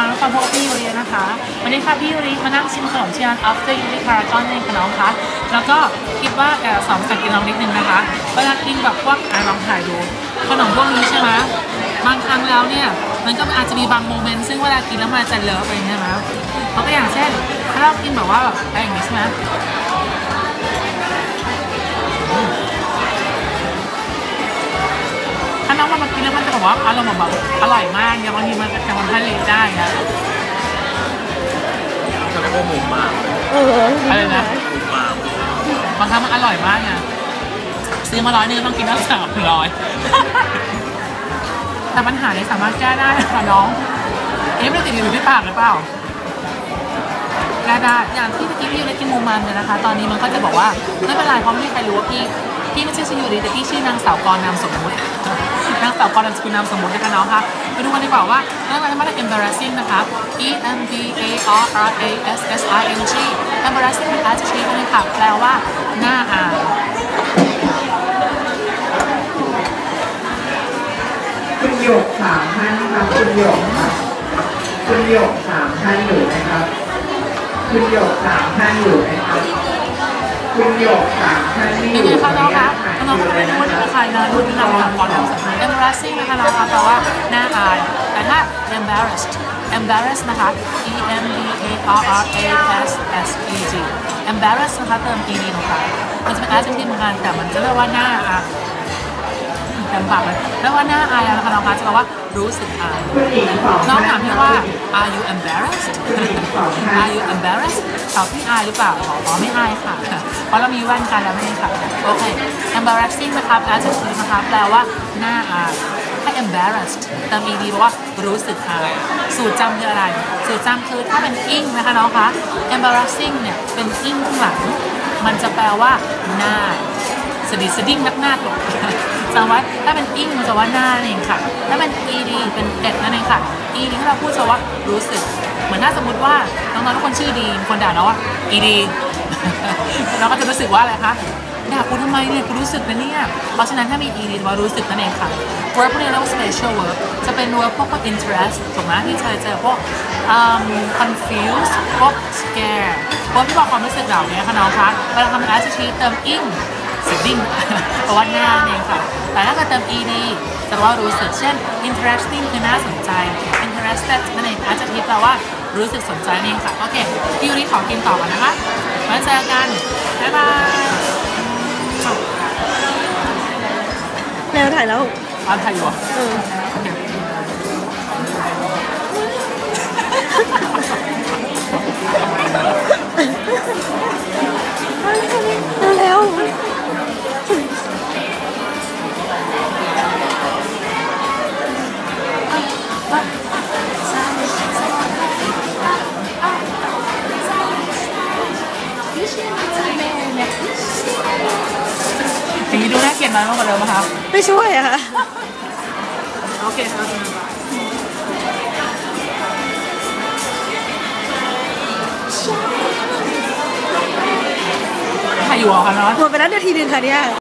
คะตอนพบกับพี่ยูรินะคะวันนี้ค่ะพี่ยูริมานั่งชิมขนมที่ร้าน After Yuri Paragon เองค่ะน้องคะแล้วก็คิดว่าแอบสองสังกฤษน้องนิดนึงนะคะเวลากินแบบพวกอะลองถ่ายดูขนมพวกนี้ใช่ไหมบางครั้งแล้วเนี่ยมันก็อาจจะมีบางโมเมนต์ซึ่งเวลากินแล้วมันจะเลอะไปใช่ไหมเขาก็อย่างเช่น ถ้าเรากินแบบว่าแบบอะไรอย่างงี้ใช่ไหม ถ้าน้องมันมากินแล้วมันจะแบบว่าอารมณ์แบบอร่อยมากเนี่ยบางทีมันจะทำให้เละได้นะจะเรียกว่าหมูมาเอออะไรนะหมูหมาบางครั้งมันอร่อยมากนะซื้อมาร้อยนึงต้องกินตั้งสามร้อยแต่ปัญหานี้สามารถแก้ได้ค่ะน้อง เอ๊ะม่ได้ติดอยู่ที่ปากหรือเปล่าแก้ได้อย่างที่เมื่อกี้พี่ยูได้กินมูมันเนี่ยนะคะ ตอนนี้มันก็จะบอกว่าไม่เป็นไรเพราะไม่มีใครรู้ว่าพี่พี่ไม่ใช่ชื่อยูริแต่พี่ชื่อนางสาวกรนามสมมุติ นางสาวกรนามสกุลนามสมมตินะคะน้องคะไปดูกันดีกว่าว่าเรื่องอะไรมาได้ embarrassing นะคะ e m b a r r a s s i n g embarrassing เป็น adjective เองค่ะแปลว่าหน่าอายคุณหยกสามท่านครับคุณหยกครับคุณหยกสามท่านอยู่ไหมครับคุณหยกสามท่านอยู่ไหมครับ เป็นไงยู่คะน้องคะถ่ายน้องรูก็ปไม่เลยรู้นะว่าคจะรับเป็นใครนะรุ่นนำทางก่อนนำสกุล embarrassing นะคะน้องคะแปลว่าน่าอายแต่ถ้า embarrassed embarrassed นะคะ e m b a r r a s s e d embarrassed นะคะเติม ed ลงไปมันจะเป็น adjective เหมือนกันแต่มันจะเรียกว่าหน่าอายเต็มปากเลยเรียกว่าหน่าอายนะคะน้องคะจะแปลว่า รู้สึกอายน้องถามพี่ว่า are you embarrassed are you embarrassed ตอบพี่อายหรือเปล่าขออ๋อไม่อายค่ะ เพราะเรามีแว่นกันแล้วไม่ค่ะ โอเค embarrassing นะครับ adjective นะครับแปลว่าหน่าอายถ้า embarrassed เติม ed แปลว่ารู้สึกอาย สูตรจำคืออะไร สูตรจำคือถ้าเป็น ing นะคะน้องคะ embarrassing เนี่ยเป็น ing ข้างหลัง มันจะแปลว่าหน้าสดิสดิ้งนักหน้าตก จำไว้ถ้าเป็นอิงมันจะว่าหน้านั่นเองค่ะ ถ้าเป็น ed เป็นเด็ดนั่นเองค่ะ ed ที่เราพูดจะว่ารู้สึก เหมือนถ้าสมมติว่าน้องๆทุกคนชื่อดีมีคนด่าเราว่า ed เราก็จะรู้สึกว่าอะไรคะด่ากูทำไมเนี่ยกูรู้สึกนะเนี่ย เพราะฉะนั้นถ้ามี ed จะว่ารู้สึกนั่นเองค่ะ verb พวกนี้เรียกว่า special verb จะเป็น verb พวกพวก interest ถูกไหมที่เคยเจอพวก confused พวก scare พวกที่บอกความรู้สึกเหล่านี้ค่ะน้องคะเวลาทำ adjective เติม ing สดิ้งเพราะว่าหน้านั่นเองค่ะ แต่ถ้าเกิดเติม ed จะแปลว่ารู้สึกเช่น interesting คือน่าสนใจ interested นั่นเอง adjective แปลว่ารู้สึกสนใจนั่นเองค่ะ โอเคพี่ยูริขอกินต่อก่อนนะคะไว้เจอกัน บ๊ายบายแนวถ่ายแล้วเอาถ่ายอยู่เหรอเออ เกลียดน้อยมากกว่าเดิมไหมคะไม่ช่วยอะค่ะ โอเคโอเคถ่ายอยู่เหรอคะน้องหมดไปแล้วนาทีหนึ่งค่ะเนี่ย